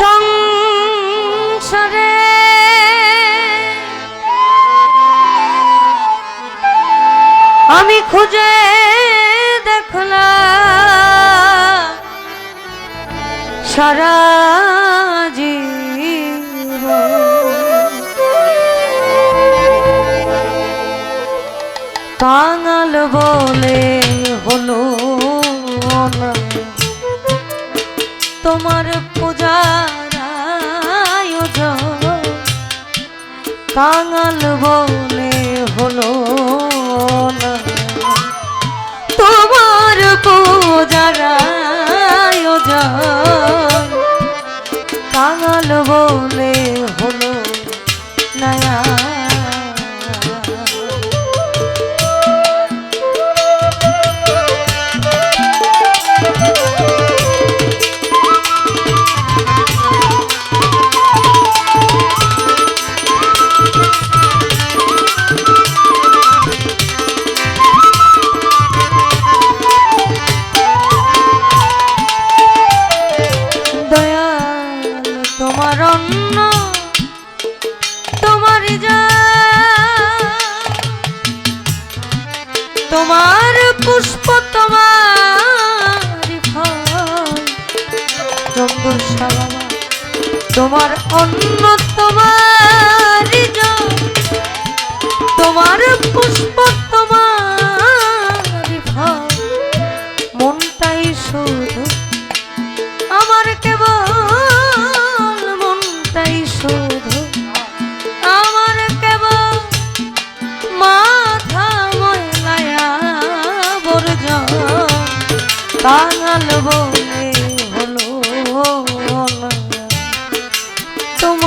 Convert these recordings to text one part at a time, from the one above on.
সংসারে। আমি খুঁজে দেখলাম সারা কাঙাল বলে হলো তোমার কাঙাল বলে পুষ্প তোমার তোমার অন্ন তোমার তোমার পুষ্প তোমার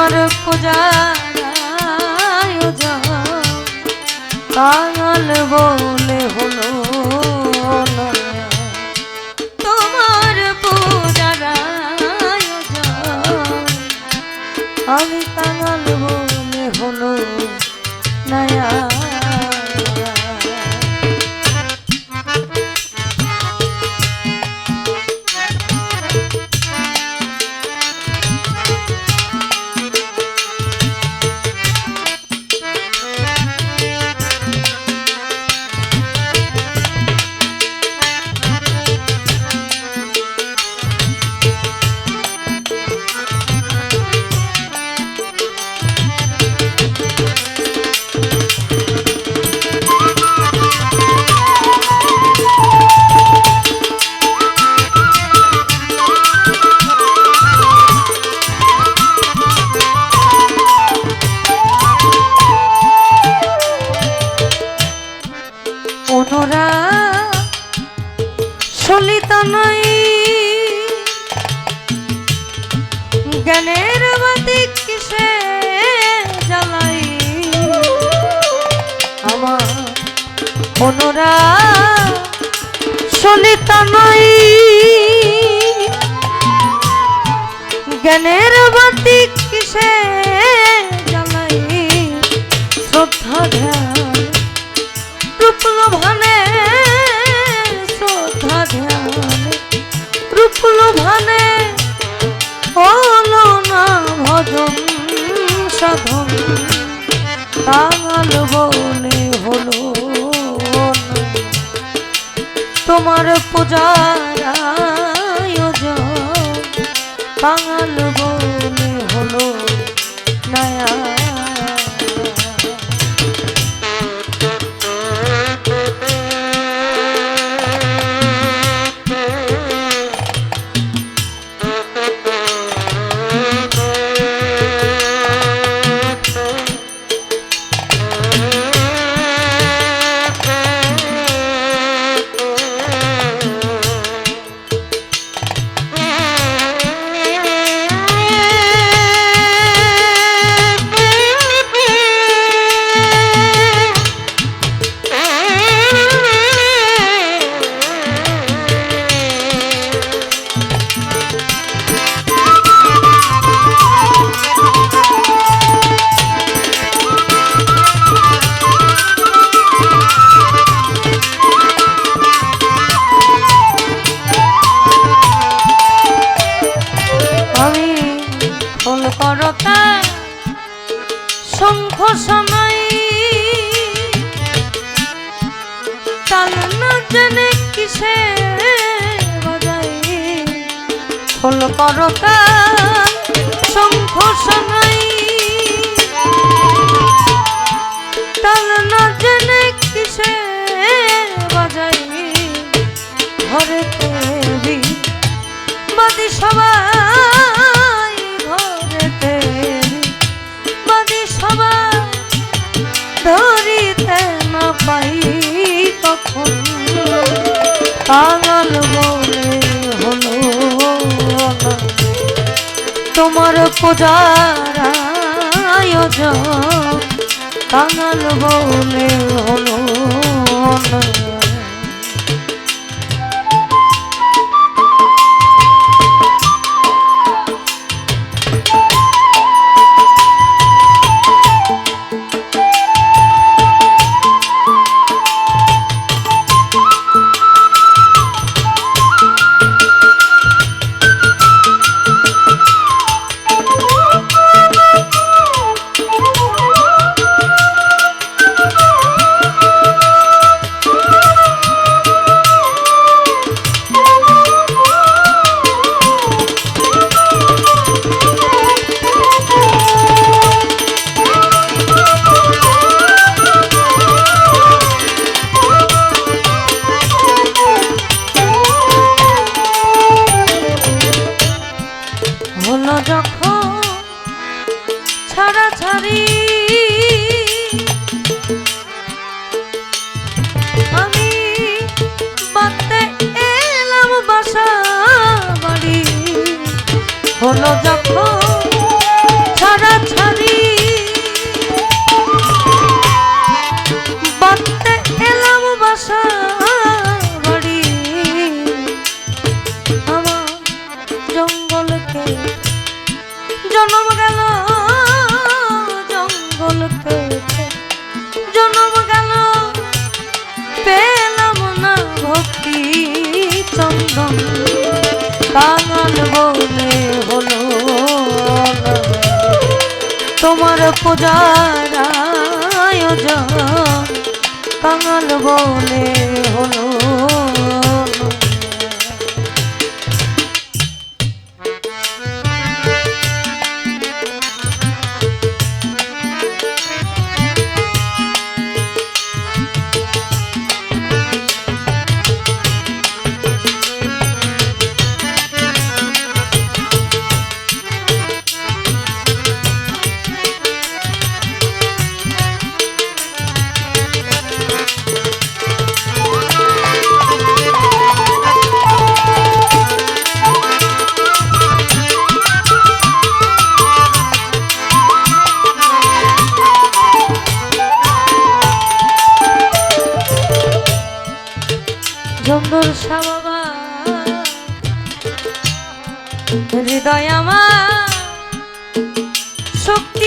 তোমার পূজার বলে হলো। তোমার পূজার আমি কাঙাল বলে হলো নয়া ওনরা সলিতা নই। জ্ঞানের বাতি কিসে জ্বালাই? শ্রদ্ধা ধ্যান রূপলোভানে শ্রদ্ধা ধ্যানে রূপলোভানে জানে কিসে বাজায়? হল করকার শঙ্খ সানাই তালন পূজার আয়োজন কাঙাল বলে অনু তোমার পূজার আয়োজন। কাঙাল বলে হলো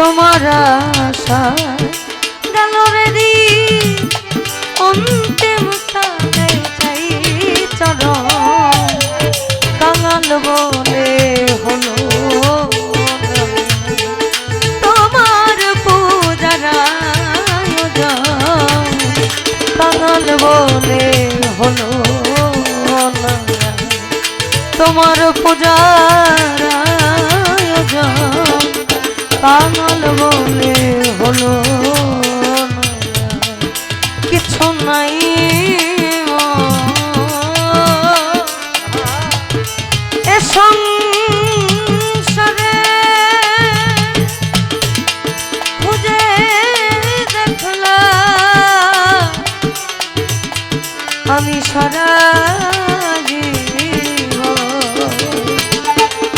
তোমার আশা। গেল রে দি অন্তিম চাই চর কাঙালবো আমি সরা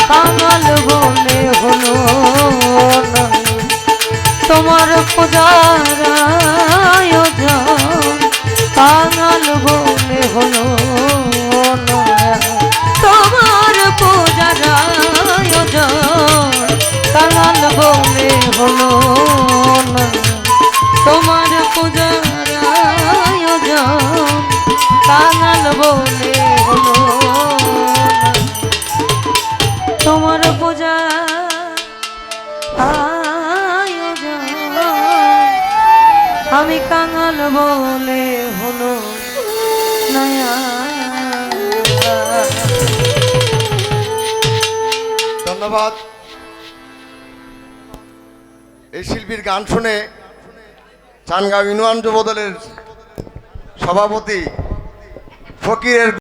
কামাল বনে হলো তোমার পূজারায় কামাল বনে হলো তোমার পূজারায় কামাল বনে আমি কাঙাল বলে হলো নয়া। ধন্যবাদ। এই শিল্পীর গান শুনে চানগাঁও ইউনিয়ন যুবদলের সভাপতি ফকিরের